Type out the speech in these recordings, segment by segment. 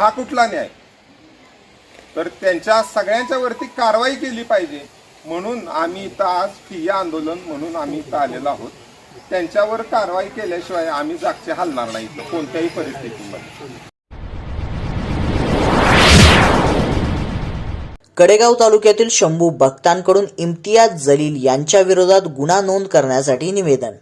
हा कुठला न्याय? तर त्यांच्या सगळ्यांच्या वरती कारवाई केली पाहिजे. म्हणून आम्ही इथं आज ठिय्या आंदोलन म्हणून आम्ही इथं आलेलो आहोत. त्यांच्यावर कारवाई केल्याशिवाय आम्ही जागचे हलणार नाही इथं कोणत्याही परिस्थितीमध्ये. कडेगाव तालुक्यातील शंभू भक्तांकडून इम्तियाज जलील यांच्या विरोधात गुन्हा नोंद करण्यासाठी निवेदन.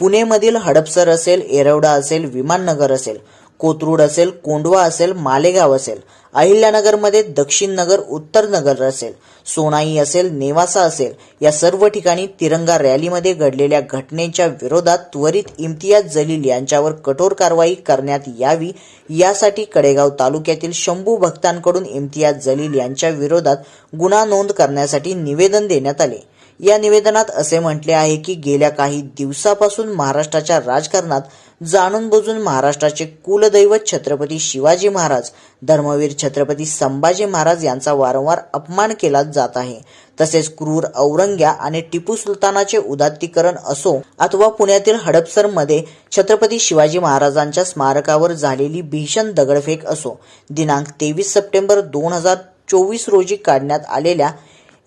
पुणेमधील हडपसर असेल एरवडा असेल विमाननगर असेल कोथरूड असेल कोंडवा असेल मालेगाव असेल. अहिल्यानगरमध्ये दक्षिण नगर उत्तर नगर असेल. सोनाई असेल नेवासा असेल. या सर्व ठिकाणी तिरंगा रॅलीमध्ये घडलेल्या घटनेच्या विरोधात त्वरित इम्तियाज जलील यांच्यावर कठोर कारवाई करण्यात यावी यासाठी कडेगाव तालुक्यातील शंभू भक्तांकडून इम्तियाज जलील यांच्या विरोधात गुन्हा नोंद करण्यासाठी निवेदन देण्यात आले. या निवेदनात असे म्हटले आहे की गेल्या काही दिवसापासून महाराष्ट्राच्या राजकारणात जाणून बुजून महाराष्ट्राचे कुलदैवत छत्रपती शिवाजी महाराज धर्मवीर छत्रपती संभाजी महाराज यांचा वारंवार अपमान केला जात आहे. तसेच क्रूर औरंग्या आणि टिपू सुलतानाचे उदात्तीकरण असो अथवा पुण्यातील हडपसरमध्ये छत्रपती शिवाजी महाराजांच्या स्मारकावर झालेली भीषण दगडफेक असो दिनांक तेवीस सप्टेंबर दोन हजार चोवीस रोजी काढण्यात आलेल्या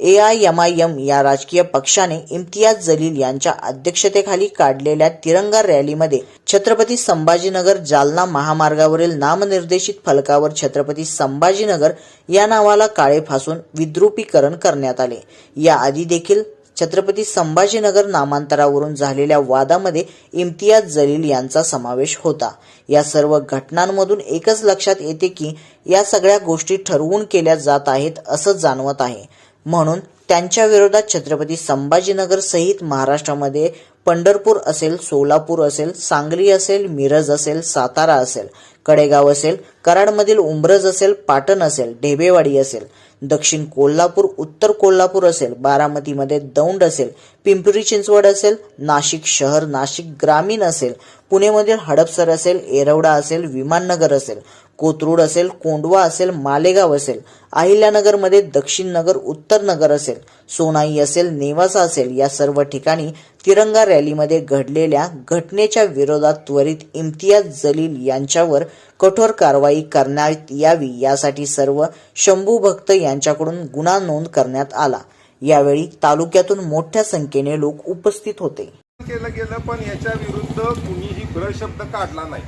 A I M I M या राजकीय पक्षाने इम्तियाज जलील यांच्या अध्यक्षतेखाली काढलेल्या तिरंगा रॅलीमध्ये छत्रपती संभाजीनगर जालना महामार्गावरील नामनिर्देशित फलकावर छत्रपती संभाजीनगर या नावाला काळे फासून विद्रुपीकरण करण्यात आले. याआधी देखील छत्रपती संभाजीनगर नामांतरावरून झालेल्या वादामध्ये इम्तियाज जलील यांचा समावेश होता. या सर्व घटनांमधून एकच लक्षात येते की या सगळ्या गोष्टी ठरवून केल्या जात आहेत असं जाणवत आहे. म्हणून त्यांच्या विरोधात छत्रपती संभाजीनगर सहित महाराष्ट्रामध्ये पंढरपूर असेल सोलापूर असेल सांगली असेल मिरज असेल सातारा असेल कडेगाव असेल कराडमधील उंब्रज असेल पाटण असेल ढेबेवाडी असेल दक्षिण कोल्हापूर उत्तर कोल्हापूर असेल बारामतीमध्ये दौंड असेल पिंपरी चिंचवड असेल नाशिक शहर नाशिक ग्रामीण असेल पुणेमधील हडपसर असेल येरवडा असेल विमाननगर असेल कोथरूड असेल कोंडवा असेल मालेगाव असेल अहिल्यानगरमध्ये दक्षिण नगर उत्तर नगर असेल सोनाई असेल नेवासा असेल या सर्व ठिकाणी तिरंगा रॅलीमध्ये घडलेल्या घटनेच्या विरोधात त्वरित इम्तियाज जलील यांच्यावर कठोर कारवाई करण्यात यावी यासाठी सर्व शंभू भक्त यांच्याकडून गुन्हा नोंद करण्यात आला. यावेळी तालुक्यातून मोठ्या संख्येने लोक उपस्थित होते. केलं गेलं पण याच्या विरुद्ध कुणीही शब्द काढला नाही.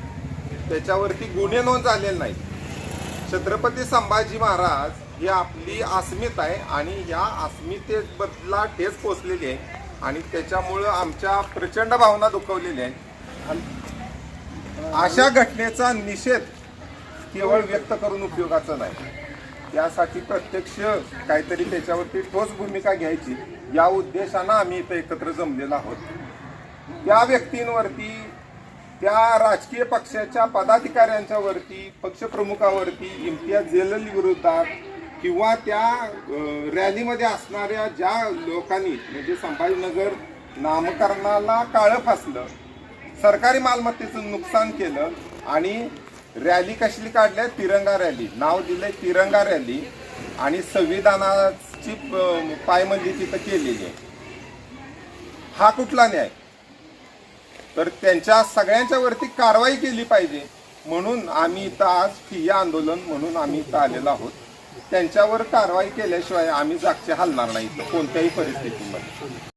त्याच्यावरती गुन्हे नोंद झालेले नाही छत्रपती संभाजी महाराज ही आपली अस्मिता आहे आणि या अस्मितेबद्दला ठेस पोचलेली आहे. आणि त्याच्यामुळं आमच्या प्रचंड भावना दुखवलेल्या आहेत. अशा घटनेचा निषेध केवळ व्यक्त करून उपयोगाचा नाही. त्यासाठी प्रत्यक्ष काहीतरी त्याच्यावरती ठोस भूमिका घ्यायची. या उद्देशानं आम्ही इथं एकत्र जमलेलो आहोत. त्या व्यक्तींवरती त्या राजकीय पक्षाच्या पदाधिकाऱ्यांच्या वरती पक्षप्रमुखावरती इम्तियाज जलील विरोधात किंवा त्या रॅलीमध्ये असणाऱ्या ज्या लोकांनी म्हणजे संभाजीनगर नामकरणाला काळं फासलं सरकारी मालमत्तेचं नुकसान केलं आणि रॅली कसली काढल्या? तिरंगा रॅली. नाव दिलंय तिरंगा रॅली आणि संविधानाची पायमंदी तिथं केलेली आहे. हा कुठला न्याय? तर त्यांच्या सगळ्यांच्या वरती कारवाई केली पाहिजे. म्हणून आम्ही इथं आज ठिय्या आंदोलन म्हणून आम्ही इथं आलेलो आहोत. त्यांच्यावर कारवाई केल्याशिवाय आम्ही जागचे हलणार नाही कोणत्याही परिस्थितीमध्ये.